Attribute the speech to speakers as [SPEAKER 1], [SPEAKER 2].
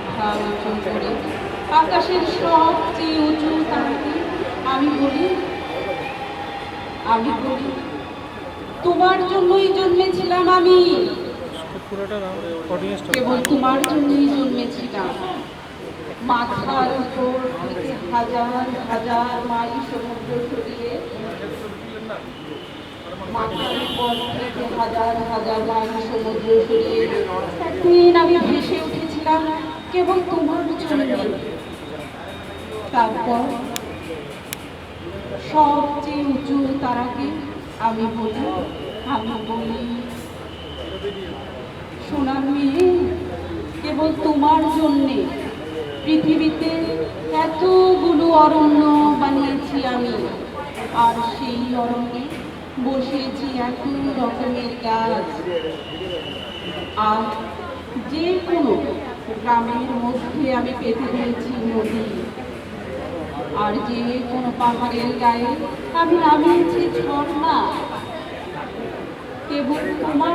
[SPEAKER 1] মাথা উঁচু করে আকাশের সবচেয়ে উঁচু তারাকে আমি বলি আমি বলি, তোমার জন্যই জন্মেছিলাম আমি। কেবল তোমার জন্যই জন্মেছিলাম। মাথার উপর হাজার হাজার মাইল সমুদ্র ছড়িয়ে, মাথার উপর হাজার হাজার মাইল সমুদ্র ছড়িয়ে, একদিন আমি ভেসে কেবল তোমার জন্য তারপর সবচেয়ে উঁচু তারাকে আমি বলি আমি বলি সোনার মেয়ে কেবল তোমার জন্যে পৃথিবীতে এতগুলো অরণ্য বানিয়েছি আমি। আর সেই অরণ্যে বসিয়েছি এত রকমের গাছ। আর যে কোনো গ্রামের মধ্যে আমি পেতে দিয়েছি নদী। আর যে কোনো পাহাড়ের গায়ে আমি নামিয়েছি ঝর্ণা। কেবল তোমার